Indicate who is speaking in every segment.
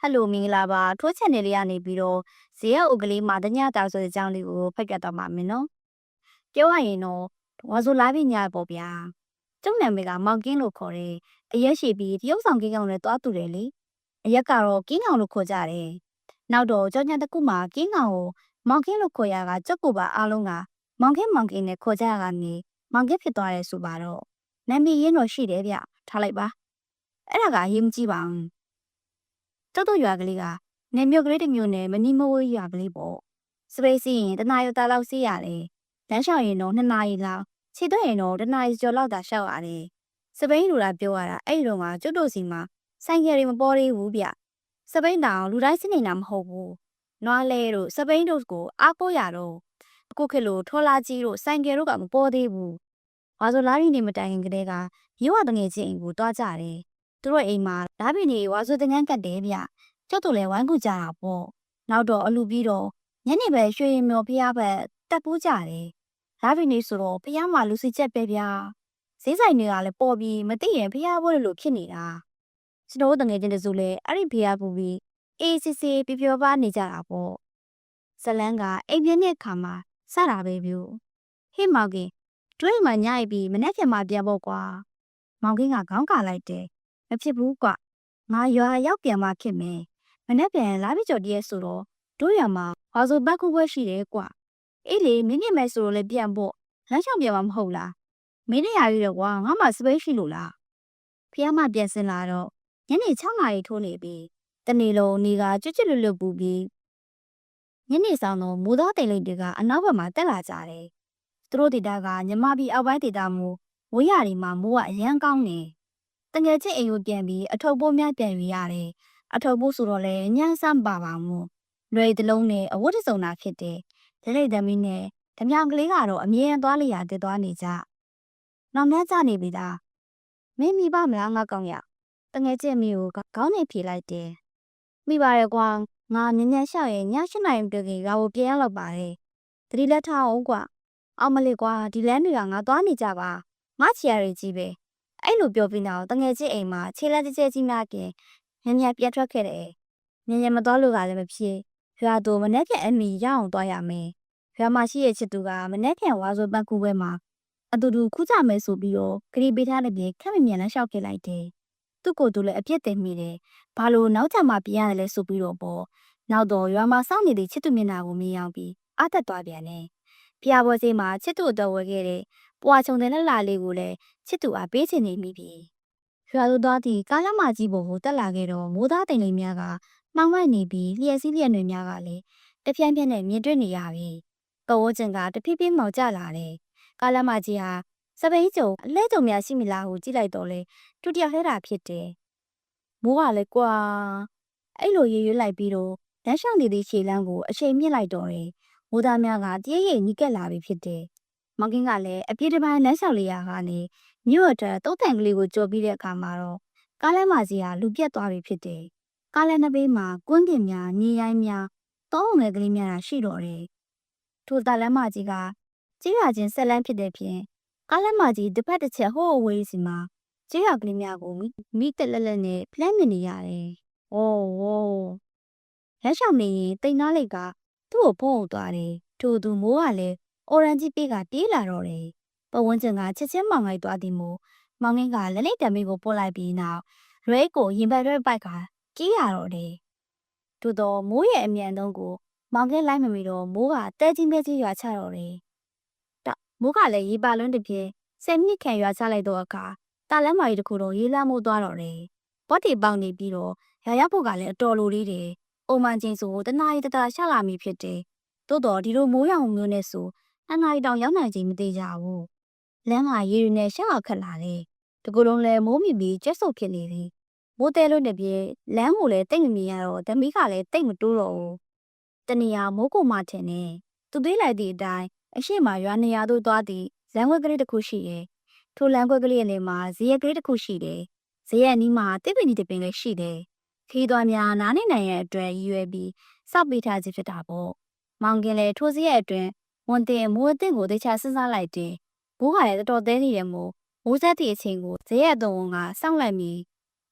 Speaker 1: ဟယ်လိုမင်္ဂလာပါထိုး channel လေးကနေပြီးတော့ဇေယျဥကလေးမာတညတာဆိုတဲ့အကြောင်းလေးကိုဖတ်ပြတော့မှာမင်းနော်ပြောရရင်တော့ဝါဆိုလာပြီညာပေါ့ဗျာကျုံနာမည်ကမောင်ကင်းလို့ခေါ်တယ်အရက်ရှိပြီးတရုတ်ဆောင်ကင်းကောင်နဲ့တွားတူတယ်လေအရက်ကတော့ကင်းကောင်လို့ခေါ်ကြတယ်နောက်တော့ကြောင်ညာတစ်ခုမှာကင်းကောင်ကိုမောင်ကင်းလို့ခေါ်ရကကြောက်ကိုပါအားလုံးကမောင်ကင်းမောင်ကင်းနဲ့ခေါ်ကြရကနေမောင်ကင်းဖြစ်သွားတယ်ဆိုပါတော့နာမည်ရင်းတော့ရှိတယ်ဗျထားလိုက်ပါအဲ့ဒါကအရေးမကြီးပါဘူး ကျောက်တော့ရွာကလေးကနေမြို့ကလေးတစ်မြို့နယ်မနီမဝေးရွာကလေးပေါ့စပိတ်စီးရင်တနာရီတာလောက်စီးရတယ်လမ်းလျှောက်ရင်တော့နှစ်နာရီလောက်ခြေသွက်ရင်တော့တနာရီကျော်လောက်သာလျှောက်ရတယ်စပိန်လူလာပြောရတာအဲ့ဒီတော့ကကျွတ်တို့စီမှာဆိုင်ကယ်တွေမပေါ်သေးဘူးဗျစပိန်တောင်လူတိုင်းစနေတာမဟုတ်ဘူးနွားလဲတို့စပိန်တို့ကိုအားကိုးရတော့အခုခေတ်လိုထော်လာကြီးတို့ဆိုင်ကယ်တို့ကမပေါ်သေးဘူးဝါဆိုလာရီနေမတိုင်ခင်ကတည်းကရိုးဝတငယ်ချင်းအိမ်ကိုတွားကြတယ် သူတို့အိမ်မှာဓာတ်ပင်တွေဝါဆိုတင်ငန်းကတ်တယ်ဗျကျုပ်တို့လည်းဝိုင်းကူကြတာပေါ့နောက်တော့အလူပြီးတော့ညနေပဲရွှေရင်မျောဖျားဘက်တက်ပူးကြတယ်လာပြီနေဆိုတော့ဖျားမှာလူစီချက်ပဲဗျာဈေးဆိုင်တွေကလည်းပေါ်ပြီးမသိရင်ဖျားပွဲလို့ဖြစ်နေတာကျွန်တော်တို့တငယ်ချင်းတစုလည်းအဲ့ဒီဖျားပူပြီးအေးစစ်စစ်ပြပြပါနေကြတာပေါ့ဇလန်းကအိမ်ပြင်းတဲ့ခါမှာစတာပဲဗျူဟေးမောင်ကင်တွေးမှညိုက်ပြီးမနေ့ကမှပြန်ဖို့ကွာမောင်ကင်းကခေါင်းကလိုက်တယ် မဖြစ်ဘူးကွငါရွာရောက်ပြန်မှဖြစ်မယ်မနေ့ပြန်လာပြီကြော်တည်းဆိုတော့တို့ရမှာဝါဆိုဘက်ခုပွဲရှိတယ်ကွာအေးလေမင်းမြင်မဲ့ဆိုတော့လည်းပြန်ဖို့လမ်းလျှောက်ပြန်မှာမဟုတ်လားမင်းနေရရတော့ကွာငါမှစပိတ်ရှိလို့လားဖះမပြန်စင်လာတော့ညနေ6နာရီထိုးနေပြီတနေ့လုံးနေကကြွကြွလွတ်လွတ်ပူပြီးညနေဆောင်တော့မူသားတိမ်လိပ်တွေကအနောက်ဘက်မှာတက်လာကြတယ်သူတို့ဒေတာကညမပြီးအောက်ပိုင်းဒေတာမူဝေးရတွေမှာမိုးကအရန်ကောင်းနေ တငယ်ချင်းအိမ်ကိုပြန်ပြီးအထုပ်ပိုးများပြန်ယူရတယ်အထုပ်ဖို့ဆိုတော့လေညန်းဆန်းပါပါမို့လွယ်တလုံးနဲ့အဝတ်တစုံတာဖြစ်တယ်ဒလိတ်သမီးနဲ့ဓမြောင်ကလေးကတော့အမြဲတမ်းသွားလျာတက်သွားနေကြနောက်မြတ်ကြနေပြီလားမင်းမိပါမလားငါကောင်းရတငယ်ချင်းမိကိုခေါင်းနဲ့ဖြေလိုက်တယ်မိပါရဲ့ကွာငါညညရှောက်ရင်ည၈နာရီတည်းကငါ့ကိုပြန်ရောက်ပါတယ်တတိလက်ထားအောင်ကွာအောင်မလေးကွာဒီလမ်းတွေကငါသွားနေကြပါငါချီရရီကြီးပဲ အဲ့လိုပြောပြီးတော့တငယ်ချင်းအိမ်မှာခြေလက်တစ်ချက်ကြီးများကင်မြင်မြန်ပြန်ထွက်ခဲ့တယ်။မြင်မြန်မတော်လို့ကလည်းမဖြစ်။ရွာသူမနေ့ကအမီရအောင်သွားရမယ်။ရွာမှာရှိရဲ့ချစ်သူကမနေ့ကဝါဆိုပန်းကူပွဲမှာအတူတူခုကြမယ်ဆိုပြီးတော့ဂရီပေးထားတဲ့ပြေခက်မမြန်လမ်းလျှောက်ခဲ့လိုက်တယ်။သူ့ကိုယ်သူလည်းအပြစ်တင်မိတယ်။ဘာလို့နောက်ကျမှပြန်ရတယ်လဲဆိုပြီးတော့ပေါ့။နောက်တော့ရွာမှာစောင့်နေတဲ့ချစ်သူမျက်နှာကိုမြင်အောင်ပြီးအသက်သွားပြန်တယ်။ ဖျားပွဲစီမှာချစ်သူအတော်ဝဲခဲ့တဲ့ပွာချုံတဲ့လက်လာလေးကိုလည်းချစ်သူအားပေးချင်နေမိပြီ။ရွာသူသားသည်ကားလမ်းမကြီးပေါ်ကိုတက်လာခဲ့တော့မိုးသားတိမ်လေးများကမှောင်မိုက်နေပြီးလျှက်စီးလျက်တွေများကလည်းတပြိုင်ပြက်နဲ့မြင်တွေ့နေရပြီ။ကဝန်းကျင်ကတဖြည်းဖြည်းမှောင်ကျလာတယ်။ကားလမ်းမကြီးဟာစပိန်ကြုံအလဲကြုံများရှိမလားဟုကြည့်လိုက်တော့လေတူတယောက်ထဲတာဖြစ်တယ်။မိုးကလည်းကွာအဲ့လိုရေရွလိုက်ပြီးတော့လမ်းလျှောက်နေသည့်ခြေလမ်းကိုအချိန်မြင့်လိုက်တော့တယ်။ မိုးသားများကတရေရိပ်နီးကပ်လာပြီဖြစ်တယ်။မောင်ကင်းကလည်းအပြေးတစ်ပိုင်းလမ်းလျှောက်လေးရာကနေမြို့အထက်တုံးတန်ကလေးကိုကြော်ပြီးတဲ့အခါမှာတော့ကားလမ်းမကြီးဟာလူပြတ်သွားပြီဖြစ်တယ်။ကားလမ်းနှစ်ဘေးမှာကွန်းတင်များ၊ညီရိုင်းများ၊တောအုံငယ်ကလေးများတာရှိတော့တယ်။ထိုတာလမ်းမကြီးကကြေးရချင်းဆက်လန်းဖြစ်တဲ့ဖြင့်ကားလမ်းမကြီးတစ်ဖက်တစ်ချက်ဟိုးအဝေးစီမှာကြေးရကလေးများကိုမိမိတက်လက်လက်နဲ့ဖလမ်းမြင်နေရတယ်။ဝေါ်ဝေါ်လက်ရှောင်နေရင်တိတ်နားလိုက်က သူ့ကိုဖုံးအောင်သွားတယ်။ထို့သူမိုးကလည်းအော်ရန်ဂျီပေးကတေးလာတော့တယ်။ပဝန်းကျင်ကချက်ချင်းမောင်ငိုက်သွားသည်မို့မောင်ငင်းကလက်လိတ်တံမေးကိုပို့လိုက်ပြီးနောက်ရွဲကိုရင်ဘတ်ရွဲပိုက်ကကြေးရတော့တယ်။သို့တော့မိုးရဲ့အမြန်တုံးကိုမောင်ကဲလိုက်မမီတော့မိုးကတဲချင်းပဲချင်းရွာချတော့တယ်။တမိုးကလည်းရေပါလွန်းတစ်ပြေဆယ်မိနစ်ခန့်ရွာချလိုက်တော့အခါတာလမ်းမကြီးတစ်ခုတော့ရေးလမ်းမိုးသွားတော့တယ်။ဘော့တီပေါက်နေပြီးတော့ရာရဖို့ကလည်းအတော်လိုလေးတယ်။ အိုမန်ချင်းဆိုတနာရီတတာရှာလာမိဖြစ်တယ်။သို့တော့ဒီလိုမိုးရောင်မျိုးနဲ့ဆိုနှစ်နာရီတောင်ရောက်နိုင်ခြင်းမသေးကြဘူး။လမ်းကရေတွေနဲ့ရှာခတ်လာတယ်။တကူလုံးလည်းမိုးမိပြီးကျက်ဆုပ်ဖြစ်နေသည်။မိုးတဲလို့တပြေလမ်းကိုလည်းတိတ်မမြင်ရတော့ဓမီကလည်းတိတ်မတိုးတော့ဘူး။တနေရာမိုးကုံမထင်နေ။သူသေးလိုက်သည့်အတိုင်းအရှိမရွာနေရာသို့သွားသည့်လမ်းခွက်ကလေးတစ်ခုရှိရဲ့။ထိုလမ်းခွက်ကလေးရဲ့နေမှာဇီရကလေးတစ်ခုရှိတယ်။ဇီရနီးမှာတစ်ပင်ကြီးတစ်ပင်လည်းရှိတယ်။ ခီးသွားများနားနေနိုင်ရဲ့အတွက်ရည်ရွယ်ပြီးစောက်ပေးထားခြင်းဖြစ်တာပေါ့။မောင်ကင်လည်းထိုစရဲ့အတွင်းဝန်တင်မိုးအသင့်ကိုတခြားစဉ်းစားလိုက်တယ်။ဘိုးကလည်းတော်တော်သေးနေတယ်မို့မိုးဆက်သည့်အချိန်ကိုဇရက်သွုံကစောင့်လိုက်ပြီး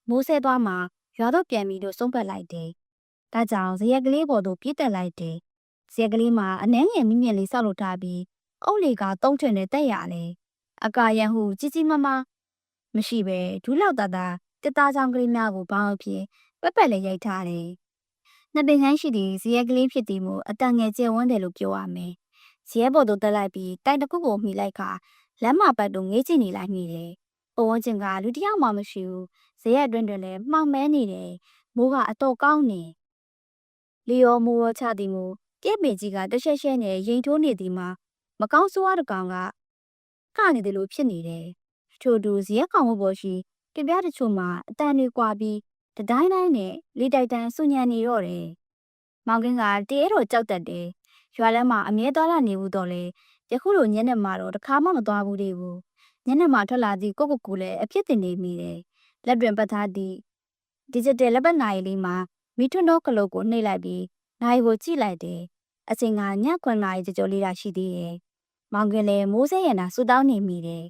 Speaker 1: မိုးဆဲသွားမှာရွာတော့ပြန်ပြီးတော့ဆုံးပတ်လိုက်တယ်။ဒါကြောင့်ဇရက်ကလေးပေါ်သို့ပြေးတက်လိုက်တယ်။ဇရက်ကလေးမှာအနှဲငယ်မြင့်မြင့်လေးဆောက်လုပ်ထားပြီးအုတ်လေကတုံးထွင်နဲ့တက်ရတယ်။အကာရန်ဟုကြီးကြီးမားမားမရှိပဲဒူးလောက်သားသားတစ်သားချောင်းကလေးများကိုဘောင်းအဖြစ် ပက်ပက်လေးရိုက်ထားတယ်။နှစ်ပင်ချိုင်းရှိသည့်ဇရက် ကလေးဖြစ်သည်မို့အတန်ငယ်ကျယ်ဝန်းတယ်လို့ပြောရမယ်။ဇရက်ပေါ်သို့တက်လိုက်ပြီးတိုင်တစ်ခုကိုမှီလိုက်ခါလမ်းမပတ်သို့ငေးကြည့်နေလိုက်မိတယ်။ပဝန်းကျင်ကလူတစ်ယောက်မှမရှိဘူး။ဇရက်အတွင်းတွင်လည်းမှောင်မဲနေတယ်။မိုးကအတော်ကောင်းနေ။လီယောမိုးရောချသည်မို့ပြက်ပင်ကြီးကတရှက်ရှက်နဲ့ရင်ထိုးနေသည်မှာမကောင်းဆိုးရတဲ့ကောင်ကကနေတယ်လို့ဖြစ်နေတယ်။ထို့တူဇရက်ကောင်ဝတ်ပေါ်ရှိကြပြတချို့မှာအတန်တွေကွာပြီး တတိုင်းတိုင်းနဲ့လေတိုက်တန်းဆူညံနေတော့တယ်။မောင်ကင်းကတရေတော်ကြောက်တတ်တယ်။ရွာလမ်းမှာအမြဲသွားလာနေဘူးတော့လေယခုလိုညနေမှာတော့တစ်ခါမှမသွားဘူးလေဘူးညနေမှာထွက်လာသည့်ကိုကိုကူလည်းအဖြစ်တင်နေမိတယ်လက်တွင်ပတ်ထားသည့်ဒီဂျစ်တယ်လက်ပတ်နိုင်လေးမှာမီထွန်းတော့ကလုတ်ကိုနှိပ်လိုက်ပြီးနိုင်ကိုကြည့်လိုက်တယ်အချိန်ကည9နာရီကြော်ကြော်လေးတာရှိသေးတယ်မောင်ကလည်းမိုးစဲရနာဆူတောင်းနေမိတယ်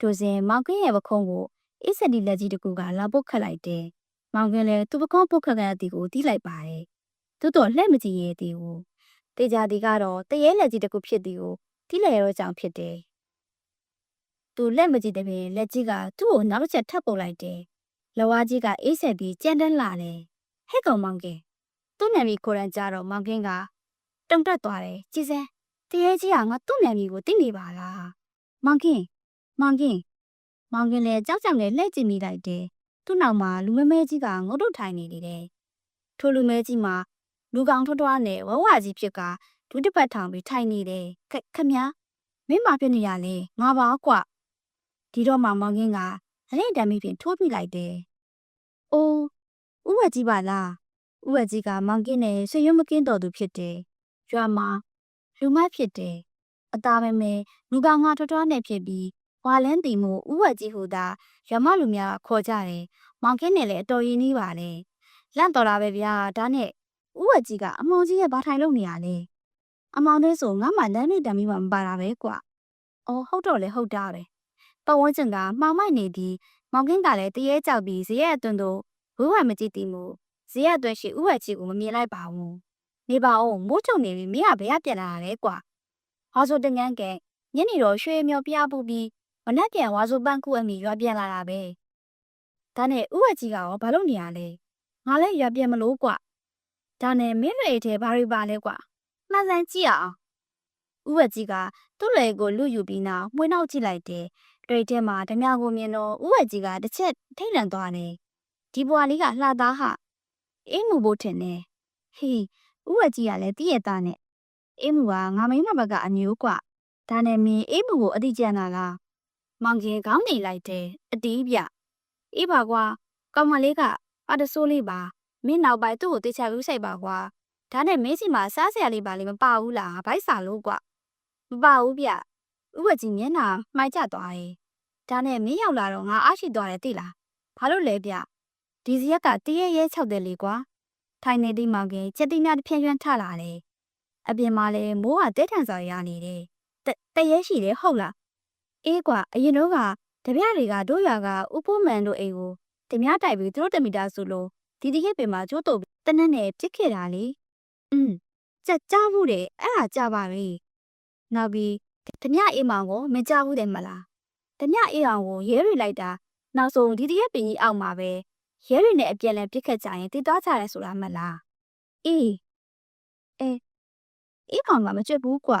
Speaker 1: ထိုစဉ်မောင်ကရဲ့ပခုံးကိုအစ်စတီလက်ကြီးတစ်ခုကလာပုတ်ခတ်လိုက်တယ် မောင်ကလည်းသူ့ပခုံးပုတ်ခတ်တဲ့တီကိုတီးလိုက်ပါတယ်သို့တော့လှဲ့မကြည့်ရသေးဘူးတေချာတီကတော့တရေလက်ကြီးတစ်ခုဖြစ်သည်ကိုတီးလိုက်ရတော့ကြောင့်ဖြစ်တယ်။သူလက်မကြည့်တဲ့ပြင်လက်ကြီးကသူ့ကိုနောက်တစ်ချက်ထပ်ပုတ်လိုက်တယ်။လဝါးကြီးကအေးဆက်ပြီးကြမ်းတမ်းလာတယ်။ဟဲ့ကောင်မောင်ကင်သူ့နာမည်ကိုရန်ကြတော့မောင်ကင်ကတုံတက်သွားတယ်။ကြည်စမ်းတရေကြီးကငါသူ့နာမည်ကိုသိနေပါလား။မောင်ကင်မောင်ကင်မောင်ကင်လည်းကြောက်ကြောက်နဲ့လှည့်ကြည့်မိလိုက်တယ်။ သူ့နောက်မှာလူမဲမဲကြီးကငုတ်တုတ်ထိုင်နေနေတယ်။ထိုလူမဲကြီးမှာလူကောင်ထွန်းထွားနဲ့ဝဝကြီးဖြစ်ကဒုတစ်ပတ်ထောင်ပြီးထိုင်နေတယ်ခက်ခမညာမင်းမဖြစ်နေရလဲငါပါကွဒီတော့မှမောင်ကင်းကအလေးတမ်းမိဖြင့်ထိုးပြလိုက်တယ်အိုးဥဝက်ကြီးပါလားဥဝက်ကြီးကမောင်ကင်းနဲ့ဆွေရွမကင်းတော်သူဖြစ်တယ်ရွာမှာလူမဖြစ်တယ်အသားမဲမဲလူကောင်ငါထွထွားနဲ့ဖြစ်ပြီး ဝါလန်းတီမို့ဥဝက်ကြီးဟူသာရွာမလူများခေါ်ကြတယ်မောင်ကင်းနဲ့လည်းအတော်ရင်းနှီးပါလေလန့်တော်တာပဲဗျာဒါနဲ့ဥဝက်ကြီးကအမောင်ကြီးရဲ့ဘာထိုင်လုပ်နေရလဲအမောင်လေးဆိုငါမှလမ်းလေးတံပြီးမှမပါတာပဲကွ။အော်ဟုတ်တော့လေဟုတ်တာပဲ။ပတ်ဝန်းကျင်ကမှောင်မိုက်နေသည်မောင်ကင်းကလည်းတရေကြောက်ပြီးဇရက်အတွန်းတို့ဝိဝါမကြည့်တီမှုဇရက်အတွန်းရှိဥဝက်ကြီးကိုမမြင်လိုက်ပါဘူး။နေပါအောင်မိုးချုံနေပြီမင်းကဘယ်ကပြန်လာတာလဲကွာ။ဟောဆိုတငန်းကဲညနေတော့ရွှေမျောပြပူပြီး မနှက်ပြန်ဝါဆိုပန်းခုအမိရွာပြန်လာတာပဲ။ဒါနဲ့ဥဝက်ကြီးကရောဘာလုပ်နေရလဲ။ငါလည်းရွာပြန်မလို့ကွာ။ဒါနဲ့မင်းလေထဲဘာတွေပါလဲကွာ။မှန်စမ်းကြည့်အောင်။ဥဝက်ကြီးကသူ့လေကိုလူယူပြီးနောက်မှွေးနောက်ကြည့်လိုက်တယ်။တွေ့ထဲမှာဓမြကိုမြင်တော့ဥဝက်ကြီးကတစ်ချက်ထိတ်လန့်သွားတယ်။ဒီဘွားလေးကလှသားဟအေးမှုဖို့ထင်တယ်။ဟေးဥဝက်ကြီးကလည်းတည့်ရသားနဲ့အေးမှုကငါမိမဘက်ကအမျိုးကွ။ဒါနဲ့မင်းအေးမှုကိုအတိကျန်တာလား။ မောင်ကြီးခေါင်းနေလိုက်တယ်အတီးပြ။အေးပါကွာကောင်မလေးကပါတဆိုးလေးပါမင်းနောက်ပိုင်းသူ့ကိုတေချာဘူးဆိုင်ပါကွာဒါနဲ့မင်းစီမှာစားစရာလေးပါလေးမပါဘူးလားဘိုက်စာလို့ကွမပါဘူးဗျဥပကြီးမျက်နှာမှိုက်ကျသွားတယ်ဒါနဲ့မင်းရောက်လာတော့ငါအားရှိသွားတယ်သိလားဘာလို့လဲဗျဒီစရက်ကတရဲရဲ၆တယ်လေကွာထိုင်နေတိမောင်ကချက်တိများတစ်ဖြန်းဖြန်းထလာတယ်အပြင်မှာလည်းမိုးကတဲထန်စွာရနေတယ်တရဲရှိတယ်ဟုတ်လား အေးကွာအရင်တော့ကတပြတွေကတို့ရွာကဥပိုးမန်တို့အိမ်ကိုတမတိုက်ပြီးသူတို့တမီတာဆိုလို့ဒီတရက်ပင်မှာကျိုးတုပ်တနက်နဲ့ပြစ်ခဲ့တာလေอืมကြက်ကြဘူးတယ်အဲ့ဒါကြပါပြီနောက်ပြီးဓမြအေးမောင်ကိုမကြဘူးတယ်မလားဓမြအေးအောင်ကိုရဲတွေလိုက်တာနောက်ဆုံးဒီတရက်ပင်ကြီးအောက်မှာပဲရဲတွေနဲ့အပြန်လည်ပြစ်ခတ်ကြရင်တည်သွားကြတယ်ဆိုတာမလားအေးအေးအေးကောင်ကမကြွဘူးကွာ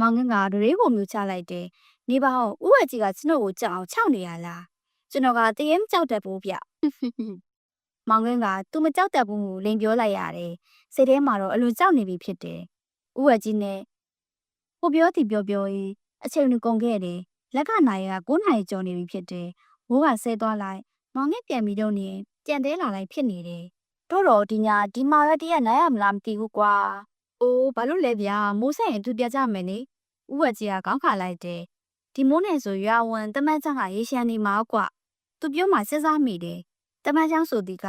Speaker 1: မောင်ငန်းကဒရေးကိုမြူချလိုက်တယ် နေပါအောင်ဥဝက်ကြီးကကျွန်တော်ကိုကြောက်အောင်ခြောက်နေရလားကျွန်တော်ကတရေမကြောက်တတ်ဘူးဗျမောင်ငန်းကသူမကြောက်တတ်ဘူးကိုလိန်ပြောလိုက်ရတယ်စိတ်ထဲမှာတော့အလွန်ကြောက်နေပြီဖြစ်တယ်ဥဝက်ကြီးနဲ့ဟိုပြောတီပြောပြောရင်အချိန်လူကုန်ခဲ့တယ်လက်ကနိုင်က9နိုင်ကျော်နေပြီဖြစ်တယ်ဘိုးကဆဲသွားလိုက်မောင်ငယ်ပြန်ပြီးတော့နေကြံသေးလာလိုက်ဖြစ်နေတယ်တို့တော့ဒီညာဒီမှာပဲတရက်နိုင်ရမလားမသိဘူးကွာအိုးဘာလို့လဲဗျာမိုးဆက်ရင်သူပြကြမယ်နေဥဝက်ကြီးကခေါင်းခါလိုက်တယ် ဒီမိုးနဲ့ဆိုရွာဝန်တမန်ချန်ကရေရှမ်းနေမှာကွာသူပြောမှစဉ်းစားမိတယ်တမန်ချောင်းဆိုဒီက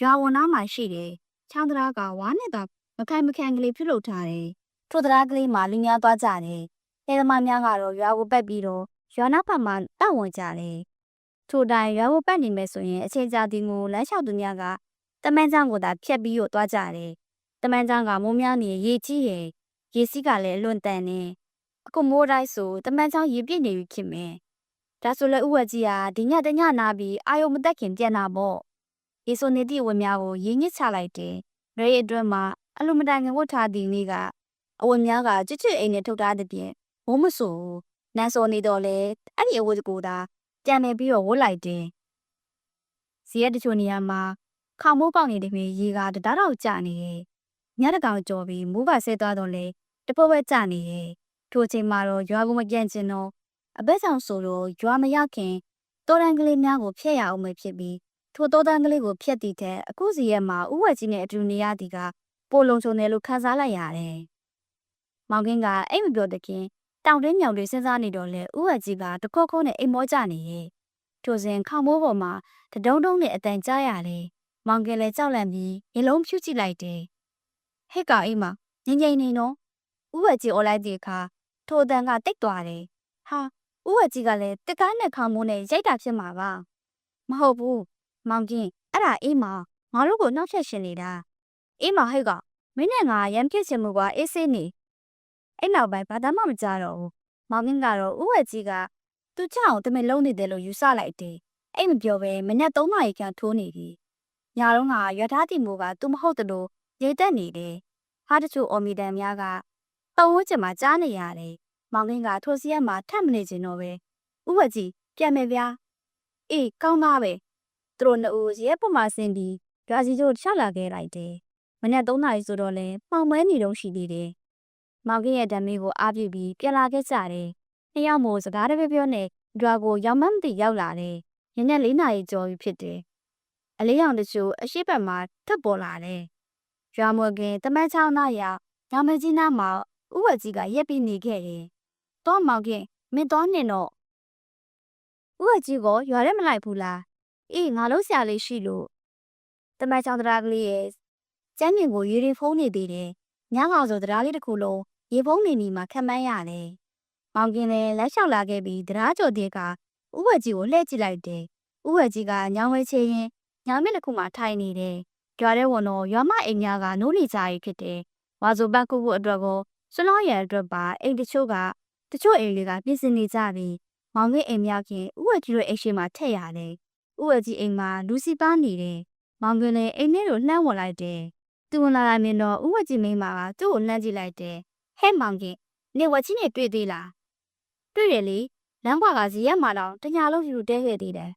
Speaker 1: ရွာဝန်သားမှရှိတယ်ချောင်းတရားကဝါနဲ့သာမခိုင်မခံကလေးပြုတ်လုပ်ထားတယ်ထိုတရားကလေးမှလူများသွားကြတယ်အဲသမားများကတော့ရွာကိုပက်ပြီးတော့ရွာနောက်ဘက်မှာတောက်ဝင်ကြတယ်ထိုတိုင်ရွာကိုပတ်နေမယ်ဆိုရင်အချိန်ကြာသည်ကိုလမ်းလျှောက်သူများကတမန်ချောင်းကိုသာဖြတ်ပြီးတော့သွားကြတယ်တမန်ချောင်းကမိုးများနေရေကြီးရယ်ရေစီးကလည်းအလွန်တန်နေ အခုမိုးတိုင်းဆိုတမန်ချောင်းရေပြည့်နေပြီဖြစ်မယ်ဒါဆိုလဲဥဝက်ကြီးဟာဒီညတညနာပြီးအာယုံမတက်ခင်ပြန်လာပေါ့ရေဆိုနေသည့်အဝတ်များကိုရေညစ်ချလိုက်တယ်ရဲရဲ့အတွက်မှာအလိုမတိုင်ခင်ဝတ်ထားသည့်နေ့ကအဝတ်များကချွတ်ချွတ်အိမ်နဲ့ထုတ်ထားတဲ့ပြင်ဘိုးမဆိုနန်းစောနေတော့လေအဲ့ဒီအဝတ်ကိုသာကြံနေပြီးတော့ဝတ်လိုက်တယ်ဇီရက်တချို့နေရာမှာခေါမိုးပေါက်နေတဲ့မြေရေကတတားတော့ကျနေရဲ့ညတကောင်ကြော်ပြီးမိုးကဆဲသွားတော့လေတပုတ်ပဲကျနေရဲ့ ထိုအချိန်မှာတော့ရွာကမပြန့်ကျင်တော့အဘက်ဆောင်ဆိုတော့ရွာမရောက်ခင်တော်တန်ကလေးများကိုဖျက်ရအောင်မဖြစ်ပြီးထိုတော်တန်ကလေးကိုဖျက်တည်တဲ့အခုစီရက်မှာဥဝက်ကြီးနဲ့အတူနေရသည်ကပိုလုံချုံတယ်လို့ခန်းစားလိုက်ရတယ်။မောင်ကင်းကအိမ်မပြောတခင်တောင်တွင်းမြောင်တွေစဉ်းစားနေတော့လေဥဝက်ကြီးကတကောကောနဲ့အိမ်မောကြနေရဲ့။ထိုစဉ်ခေါမိုးပေါ်မှာတဒုံဒုံနဲ့အတန်ကြားရတယ်။မောင်ကင်းလည်းကြောက်လန့်ပြီးရေလုံးဖြူကြည့်လိုက်တယ်။ဟဲ့ကောင်အိမ်မငငိမ့်နေနော်။ဥဝက်ကြီးអော်လိုက်တဲ့အခါ ထိုအတန်ကတိတ်သွားတယ်။ဟာဥဝက်ကြီးကလည်းတက်ကားနဲ့ခေါမိုးနဲ့ရိုက်တာဖြစ်မှာပါ။မဟုတ်ဘူး။မောင်ကင်းအဲ့ဒါအိမ်မငါတို့ကိုနှောက်ချက်ရှင်နေတာ။အိမ်မဟဲ့ကောင်မင်းနဲ့ငါရံဖြစ်ချင်မှုကအေးဆေးနေအဲ့နောက်ပိုင်းဘာသာမှမကြတော့ဘူးမောင်မင်းကတော့ဥဝဲကြီးကသူ့ချောင်းတမင်လုံးနေတယ်လို့ယူဆလိုက်တယ်အဲ့မပြောပဲမနေ့၃နာရီခန့်ထိုးနေပြီညာတော့ကရွက်သားတိမိုးကသူမဟုတ်တယ်လို့ရေတက်နေတယ်ဟာတချို့အော်မီတန်များက ပတ်ဝန်းကျင်မှာကြားနေရတယ်မောင်မင်းကထိုစီရက်မှာထပ်မနေချင်တော့ပဲဥဝဲကြီးပြန်မယ်ဗျာအေးကောင်းသားပဲသူတို့နှစ်ဦးရဲပေါ်မှာဆင်းပြီးရွာစီတို့ချလာခဲ့လိုက်တယ်မနေ့3နာရီဆိုတော့လဲမှောင်မဲနေတော့ရှိသေးတယ်။မောင်ကင်းရဲ့ဓာမီကိုအားပြုပြီးပြန်လာခဲ့ကြတယ်။နှစ်ယောက်မို့စကားတပြောပြောနဲ့ဒွာကိုရောင်မမသိရောက်လာတယ်။ညနေ4နာရီကျော်ပြီဖြစ်တယ်။အလေးရောင်တချို့အရှိတ်မှာထပ်ပေါ်လာတယ်။ရွာမွေကင်တမန်ချောင်းသားရညမကြီးနားမှာ ဥဝက်ကြီးကရက်ပြီးနေခဲ့တယ်။တော့မောင်ကင်းမင်းတော့နေတော့ဥဝက်ကြီးကရွာထဲမလိုက်ဘူးလား။အေးငါလုံးဆရာလေးရှိလို့တမန်ချောင်းတရားကလေးရဲ့ကျန်းမြင့်ကိုရေရင်ဖုံးနေသေးတယ်။ညကောင်ဆိုတရားလေးတစ်ခုလုံးရေဖုံးနေနီမှာခံမန်းရတယ်။မောင်ကင်းလည်းလက်လျှောက်လာခဲ့ပြီးတရားကျော်တဲ့ကဥဝက်ကြီးကိုလှည့်ကြည့်လိုက်တယ်။ဥဝက်ကြီးကညောင်ဝဲချေရင်ညောင်မြင့်တစ်ခုမှထိုင်နေတယ်။ကြွားတဲ့ဝန်တော့ရွာမအိမ်များကနိုးနေကြရေးဖြစ်တယ်။ဝါဆိုပတ်ကုတ်အတွက်ကို ဆွလောရံအတွက်ပါအိမ်တချို့ကတချို့အိမ်တွေကပြင်ဆင်နေကြပြီးမောင်ကင်းအိမ်များခင်ဥဝက်ကြီးရဲ့အိမ်ရှိမှာထက်ရတယ်။ဥဝက်ကြီးအိမ်မှာလူစီပါနေတယ်။မောင်ကင်းလည်းအိမ်ထဲကိုလှမ်းဝင်လိုက်တယ်။သူဝင်လာတာမြင်တော့ဥဝက်ကြီးမိန်းမကသူ့ကိုလှမ်းကြည့်လိုက်တယ်။ဟဲ့မောင်ကင်းနေဝက်ကြီးနဲ့တွေ့သေးလား။တွေ့တယ်လေ။လမ်းကွာကဇီရက်မာတော့တညာလုံးယူတဲခဲ့သေးတယ်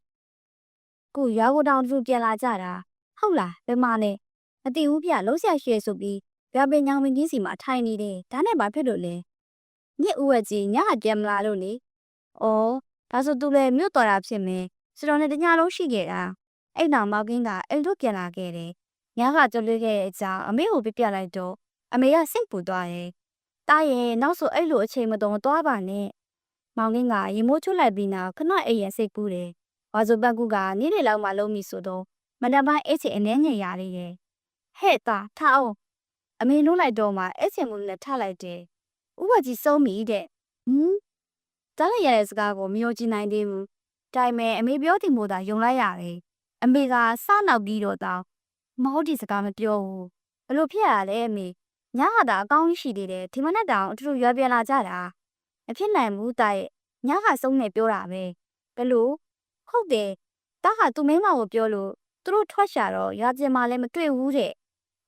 Speaker 1: ။ခုရွာကိုတောင်သူပြန်လာကြတာ။ဟုတ်လားဘယ်မှာလဲ။မသိဘူးဗျလုံးဆက်ရွှေဆိုပြီး ဗျာပင်ညောင်မင်းကြီးစီမှာထိုင်နေတယ်။ဒါနဲ့ဘာဖြစ်လို့လဲ။ညစ်ဥဝက်ကြီးညကပြန်မလာလို့လေ။အော်ဒါဆိုသူလည်းမြို့တော်တာဖြစ်မယ်။စတော်နဲ့တညာလုံးရှိခဲ့တာ။အဲ့နောက်မောင်ကင်းကအိမ်တို့ပြန်လာခဲ့တယ်။ညကကြွလွေးခဲ့တဲ့အကြောင်းအမေကိုပြပြလိုက်တော့အမေကစိတ်ပူသွားတယ်။တားရဲ့နောက်ဆိုအဲ့လိုအချိန်မတော်သွားပါနဲ့။မောင်ကင်းကရေမိုးချွတ်လိုက်ပြီးနောက်ခဏအိမ်ရစိတ်ပူတယ်။ဝါဇိုဘက်ကူကနေ့လေလောက်မှလုံးပြီဆိုတော့မနက်ပိုင်းအိတ်ချင်အနေငယ်ရလေးရဲ့။ဟဲ့တာထားအောင် အမေနှုတ်လိုက်တော့မှအိတ်ချင်မှုနဲ့ထလိုက်တယ်။ဥပကြီးစုံးပြီတဲ့။ဟမ်တားလိုက်ရတဲ့စကားကိုမယုံကြည်နိုင်သေးဘူး။တိုင်မဲ့အမေပြောတင်မို့သာယုံလိုက်ရတယ်။အမေကစနောက်ပြီးတော့တောင်းမဟုတ်ဒီစကားမပြောဘူး။ဘလို့ဖြစ်ရလဲအမေ။ညကသာအကောင်းကြီးရှိသေးတယ်ဒီမနဲ့တောင်အတူတူရွာပြန်လာကြတာ။မဖြစ်နိုင်ဘူးတာရဲ့ညကဆုံးနေပြောတာပဲ။ဘလို့ဟုတ်တယ်။တားဟာသူ့မိန်းမကိုပြောလို့သူတို့ထွက်ရှာတော့ရွာပြန်มาလည်းမတွေ့ဘူးတဲ့။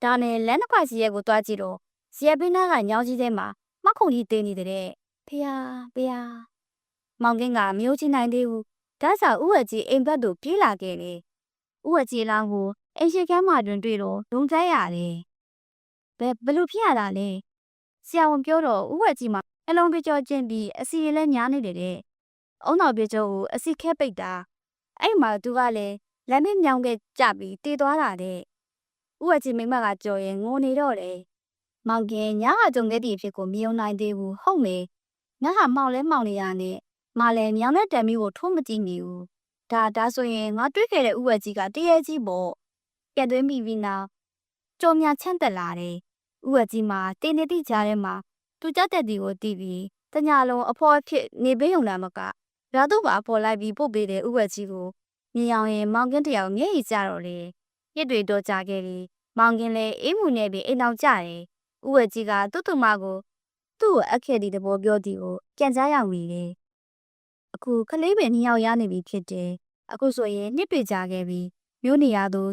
Speaker 1: ဒါနဲ့လမ်းတစ်ခွစီရဲကိုတွားကြည့်တော့ဇီယပင်းနာကညောင်းကြီးထဲမှာမခုန်ကြီးတင်းနေတဲ့။ဖေယာဖေယာမောင်ကင်းကမယုံကြည်နိုင်သေးဘူး။ဒါဆိုဥဝက်ကြီးအိမ်ဘက်သို့ပြေးလာခဲ့တယ်။ဥဝက်ကြီးလောင်းကိုအိမ်ရှိကမ်းမှာတွင်တွေ့တော့လုံကျဲရတယ်။ဘယ်ဘလို့ဖြစ်ရတာလဲ။ဆရာဝန်ပြောတော့ဥဝက်ကြီးမှာအလုံးပြကြောကျင့်ပြီးအစီရလည်းညားနေတယ်တဲ့အုံတော်ပြကြောကိုအစီခဲပိတ်တာအဲ့မှာသူကလည်းလက်မမြောင်းခဲ့ကြပြီးတည်သွားတာတဲ့ ဥဝက်ကြီးမိမကကြော်ရင်ငိုနေတော့တယ်မောင်ကင်ညကကြုံခဲ့သည့်အဖြစ်ကိုမယုံနိုင်သေးဘူးဟုတ်မေညကမောင်လဲမောင်နေရနဲ့မလည်းမြောင်းတဲ့တံမီကိုထိုးမကြည့်နေဘူးဒါဒါဆိုရင်ငါတွေ့ခဲ့တဲ့ဥဝက်ကြီးကတရေကြီးပေါ့ပြတ်သွင်းမိပြီးနောက်ကြုံများချမ်းတက်လာတယ်ဥဝက်ကြီးမှာတင်းနေတိကြားထဲမှာသူကြက်တဲ့ဒီကိုတီးပြီးတညာလုံးအဖော်အဖြစ်နေပေးုံလာမကရွာသူ့ပါပေါ်လိုက်ပြီးပုတ်ပေးတဲ့ဥဝက်ကြီးကိုမြင်အောင်ရင်မောင်ကင်းတယောက်မျက်ရည်ကျတော့လေညစ်တွေတော့ကြခဲ့ပြီ မောင်ကင်းလည်းအေးမှုနဲ့ပြီးအိမ်အောင်ကြတယ်ဥဝက်ကြီးကသူ့သူမကိုသူ့ကိုအပ်ခဲ့တဲ့သဘောပြောသည်ကိုကြံကြားရောက်နေတယ်အခုကလေးပင်နှစ်ယောက်ရနေပြီဖြစ်တယ်အခုဆိုရင်နှစ်တွေကြာခဲ့ပြီမျိုးနေရသူ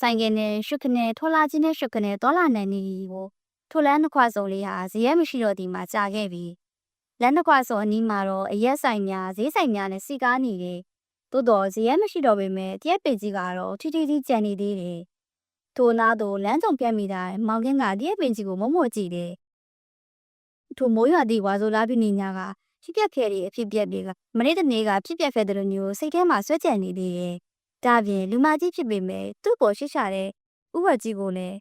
Speaker 1: ဆိုင်ကယ်နဲ့ရှုခနဲ့ထောလာချင်းနဲ့ရှုခနဲ့တော်လာနိုင်နေပြီကိုထိုလန်းနှစ်ခွစုံလေးဟာဇရက်မရှိတော့ဒီမှာကြာခဲ့ပြီလမ်းတစ်ခွဆိုအနီးမှာတော့အရက်ဆိုင်များဈေးဆိုင်များနဲ့စီကားနေတယ်။သို့တော်ဇရက်မရှိတော့ပေမဲ့တရက်ပေကြီးကတော့ထီထီကြီးကြံနေသေးတယ်။ ထိုနာသို့လမ်းကြုံပြတ်မိတာမောင်ကင်းကတရက်ပင်ကြီးကိုမုံမော့ကြည့်တယ်။ထိုမိုးရွာသည့်ဝါဆိုလာပြနေညာကဖြစ်ပျက်ခဲ့တဲ့အဖြစ်ပြက်တွေကမနေ့တနေ့ကဖြစ်ပျက်ခဲ့တဲ့လိုမျိုးစိတ်ထဲမှာဆွဲကြံနေသေးတယ်။ဒါပြင်လူမကြီးဖြစ်ပေမဲ့သူ့ပေါ်ရှိချတဲ့ဥဝက်ကြီးကိုလည်း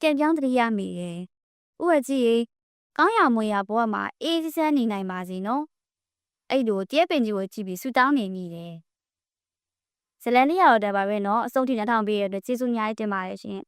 Speaker 1: ကြံပြောင်းတရိယာမိတယ်။ဥဝက်ကြီးရေကောင်းရမွေရဘဝမှာအေးစမ်းနေနိုင်ပါစေနော်အဲ့လိုတရက်ပင်ကြီးကိုကြည့်ပြီးဆူတောင်းနေမိတယ် ဇလန်လေးရတော့တယ်ပါပဲနော်အဆုံးထိနှထောင်ပေးရတဲ့ကျေးဇူးအများကြီးတင်ပါတယ်ရှင်